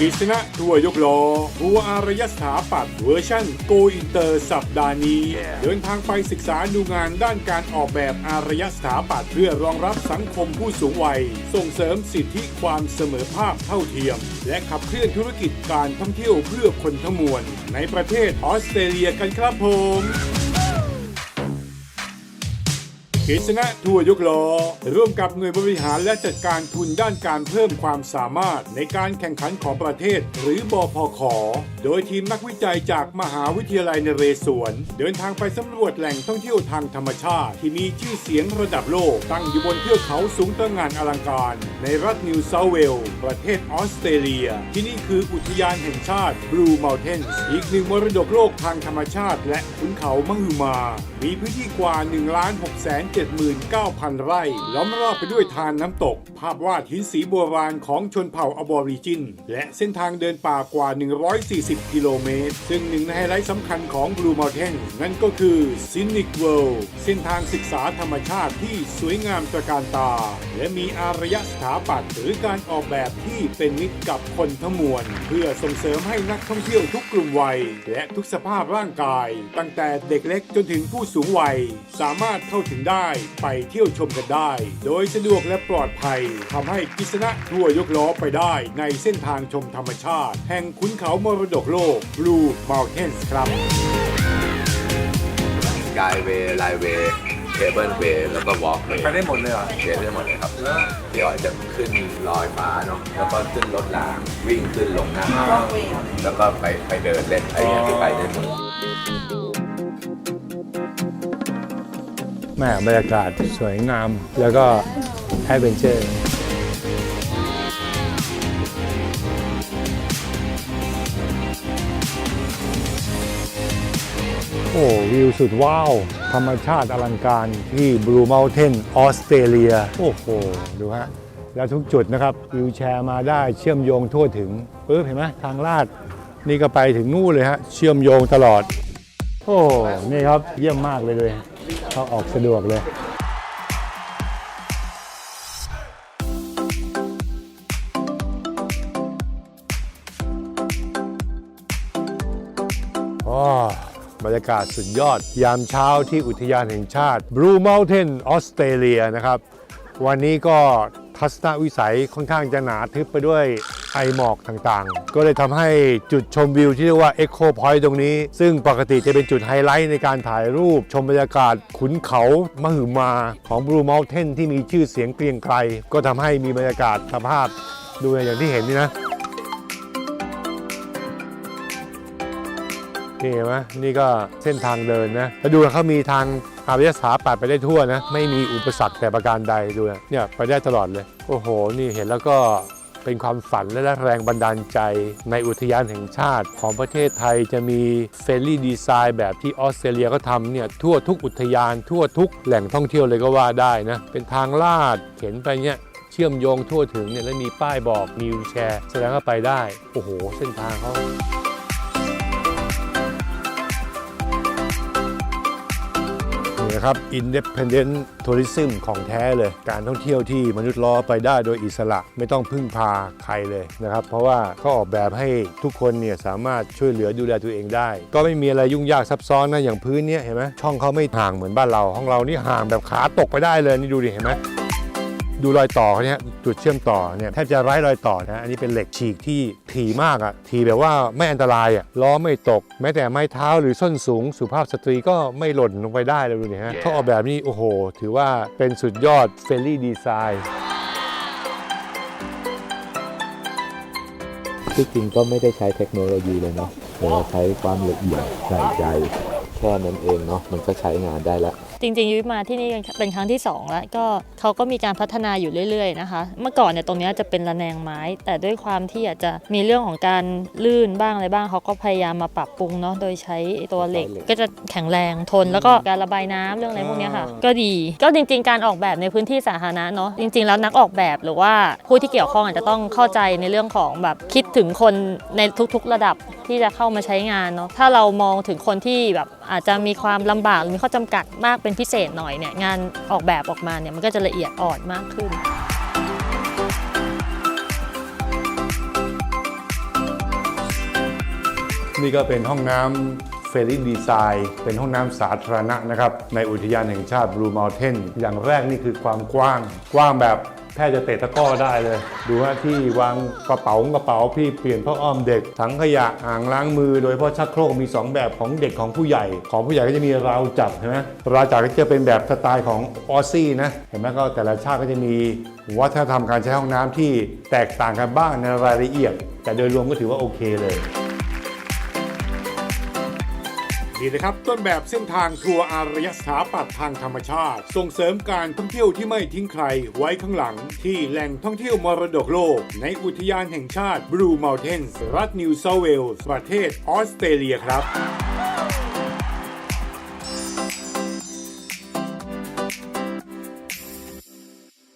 กิษณะทัวร์ยกล้อทัวร์อารยสถาปัตย์เวอร์ชั่นโกอินเตอร์สัปดาห์นี้ เดินทางไปศึกษาดูงานด้านการออกแบบอารยสถาปัตย์เพื่อรองรับสังคมผู้สูงวัย ส่งเสริมสิทธิความเสมอภาคเท่าเทียม และขับเคลื่อนธุรกิจการท่องเที่ยวเพื่อคนทั้งมวลในประเทศออสเตรเลียกันครับผม กิษณะทัวร์ยกล้อร่วมกับหน่วยบริหารและจัดการทุนด้านการเพิ่มความสามารถในการแข่งขันของประเทศ หรือบอพขโดยทีมนักวิจัยจากมหาวิทยาลัยนเรศวร เดินทางไปสำรวจแหล่งท่องเที่ยวทางธรรมชาติ ที่มีชื่อเสียงระดับโลก ตั้งอยู่บนเทือกเขาสูงตระหง่านอลังการ ในรัฐนิวเซาเวลส์ประเทศออสเตรเลีย ที่นี่คืออุทยานแห่งชาติบลูม u ลเทนส์อีกหนึ่งมรดกโลกทางธรรมชาติ และขุนเขามหึมา มีพื้นที่กว่า1 6 7 9 0 79,000 ไร่ ล้อมรอบไปด้วยทานน้ำตก ภาพวาดหินสีโบราณของชนเผ่าอบอริจิน และเส้นทางเดินป่ากว่า 140 กิโลเมตร ซึ่งหนึ่งในไฮไลท์สำคัญของ Blue Mountain นั่นก็คือ Scenic World เส้นทางศึกษาธรรมชาติที่สวยงามตระการตา และมีอารยสถาปัตย์หรือการออกแบบที่เป็นมิตรกับคนทั้งมวล เพื่อส่งเสริมให้นักท่องเที่ยวทุกกลุ่มวัย และทุกสภาพร่างกาย ตั้งแต่เด็กเล็กจนถึงผู้สูงวัย สามารถเข้าถึงได้ไปเที่ยวชมกันได้ โดยสะดวกและปลอดภัยทำให้กิษณะทั่วยกล้อไปได้ในเส้นทางชมธรรมชาติ แห่งขุนเขามรดกโลก Blue Mountains ครับกายเวย์ไลเวย์เคเบิลเวย์แล้วก็วอล์กเวย์ไปได้หมดเลยเหรอเรียนได้หมดเลยครับพี่อ๋อยจะขึ้นลอยฟ้าเนาะแล้วก็ขึ้นรถรางวิ่งขึ้นลงหน้าแล้วก็ไปไปเดินเล่นอะไรอย่างเงี้ยที่ไปได้หมด แม่บรรยากาศสวยงาม แล้วก็แอดเวนเจอร์โอ้วิวสุดว้าว ธรรมชาติอลังการที่ Blue Mountain ออสเตรเลีย โอ้โห ดูฮะ แล้วทุกจุดนะครับวิวแชร์มาได้เชื่อมโยงทั่วถึงปึ๊บเห็นไหมทางลาด นี่ก็ไปถึงนู่นเลยฮะ เชื่อมโยงตลอด โอ้ นี่ครับเยี่ยมมากเลยเลย เข้าออกสะดวกเลยอ๋อบรรยากาศสุดยอด ยามเช้าที่อุทยานแห่งชาติ Blue Mountain ออสเตรเลียนะครับ วันนี้ก็ทัศนวิสัยค่อนข้างจะหนาทึบไปด้วย ไอหมอกต่างๆ ก็เลยทำให้จุดชมวิวที่เรียกว่า Echo Point ตรงนี้ ซึ่งปกติจะเป็นจุดไฮไลท์ในการถ่ายรูปชมบรรยากาศขุนเขามหึมาของ Blue Mountain ที่มีชื่อเสียงเกรียงไกรก็ทำให้มีบรรยากาศสภาพดูอย่างที่เห็นนี่นะนี่เห็นไหมนี่ก็เส้นทางเดินนะแล้วดูเขามีทางอารยสาปัตย์ไปได้ทั่วนะ ไม่มีอุปสรรคแต่ประการใดดูนะเนี่ยไปได้ตลอดเลย โอ้โห นี่เห็นแล้วก็ เป็นความฝันและแรงบันดาลใจ ในอุทยานแห่งชาติของประเทศไทยจะมีเฟรนลี่ดีไซน์แบบที่ออสเตรเลียก็ทำเนี่ยทั่วทุกอุทยานทั่วทุกแหล่งท่องเที่ยวเลยก็ว่าได้นะ เป็นทางลาดเข็นไปเนี่ยเชื่อมโยงทั่วถึงเนี่ยแล้วมีป้ายบอกมีวิวแชร์ แสดงว่าไปได้ โอ้โห เส้นทางเขา นะครับ Independent Tourism ของแท้เลย การท่องเที่ยวที่มนุษย์ล้อไปได้โดยอิสระไม่ต้องพึ่งพาใครเลยนะครับ เพราะว่าเขาออกแบบให้ทุกคนเนี่ยสามารถช่วยเหลือดูแลตัวเองได้ ก็ไม่มีอะไรยุ่งยากซับซ้อนนะอย่างพื้นเนี่ยเห็นไหมช่องเขาไม่ห่างเหมือนบ้านเราห้องเรานี่ห่างแบบขาตกไปได้เลยนี่ดูดิเห็นไหม ดูรอยต่อเขาเนี่ยจุดเชื่อมต่อเนี่ยแทบจะไร้รอยต่อนะอันนี้เป็นเหล็กฉีกที่ถี่มากอะ่ะถี่แบบว่าไม่อันตรายอะ่ะล้อไม่ตก แม้แต่ไม้เท้าหรือส้นสูง สุภาพสตรีก็ไม่หล่นลงไปได้เลยดูนี่ฮะเขาออกแบบนี้โอ้โห ถือว่าเป็นสุดยอดเฟรนลี่ดีไซน์ที่จริงก็ไม่ได้ใช้เทคโนโลยีเลยเนาะแต่ว่าใช้ความละเอียดใส่ใจ แค่นั้นเองเนาะมันก็ใช้งานได้แล้ว จริงๆยุ้ยมาที่นี่เป็นครั้งที่ 2 แล้วก็เขาก็มีการพัฒนาอยู่เรื่อยๆนะคะ เมื่อก่อนเนี่ยตรงเนี้ยจะเป็นระแนงไม้ แต่ด้วยความที่อาจจะมีเรื่องของการลื่นบ้างอะไรบ้างเขาก็พยายามมาปรับปรุงเนาะโดยใช้ตัวเหล็กใช้เหล็กก็จะแข็งแรงทน แล้วก็การระบายน้ำเรื่องอะไรพวกเนี้ยค่ะ ก็ดีก็จริง ๆ การออกแบบในพื้นที่สาธารณะเนาะจริง ๆ แล้วนักออกแบบหรือว่าผู้ที่เกี่ยวข้องอาจจะต้องเข้าใจในเรื่องของแบบคิดถึงคนในทุกๆระดับที่จะเข้ามาใช้งานเนาะถ้าเรามองถึงคนที่แบบอาจจะมีความลำบากหรือมีข้อจำกัดมากเป็นพิเศษหน่อยเนี่ยงานออกแบบออกมาเนี่ยมันก็จะละเอียดอ่อนมากขึ้นนี่ก็เป็นห้องน้ำเฟรนดีไซน์เป็นห้องน้ำสาธารณะนะครับ ในอุทยานแห่งชาติบลูมอลเทนอย่างแรกนี่คือความกว้าง กว้างแบบ แทบจะเตะตะก้อได้เลย ดูว่าที่วางกระเป๋ากระเป๋าพี่เปลี่ยนผ้าอ้อมเด็กถังขยะอ่างล้างมือ โดยเพาะชักโครกมี 2 แบบของเด็กของผู้ใหญ่ ของผู้ใหญ่ก็จะมีราวจับใช่ไหมราวจับก็จะเป็นแบบสไตล์ของออซซี่นะเห็นไหมก็แต่ละชาติก็จะมีวัฒนธรรมการใช้ห้องน้ำที่แตกต่างกันบ้างในรายละเอียด แต่โดยรวมก็ถือว่าโอเคเลย นี่นะครับต้นแบบเส้นทางทัวร์อารยสถาปัตย์ทางธรรมชาติ ส่งเสริมการท่องเที่ยวที่ไม่ทิ้งใครไว้ข้างหลัง ที่แหล่งท่องเที่ยวมรดกโลก ในอุทยานแห่งชาติบลูมลเทนรัฐนิวเซาเวลส์ประเทศออสเตรเลียครับ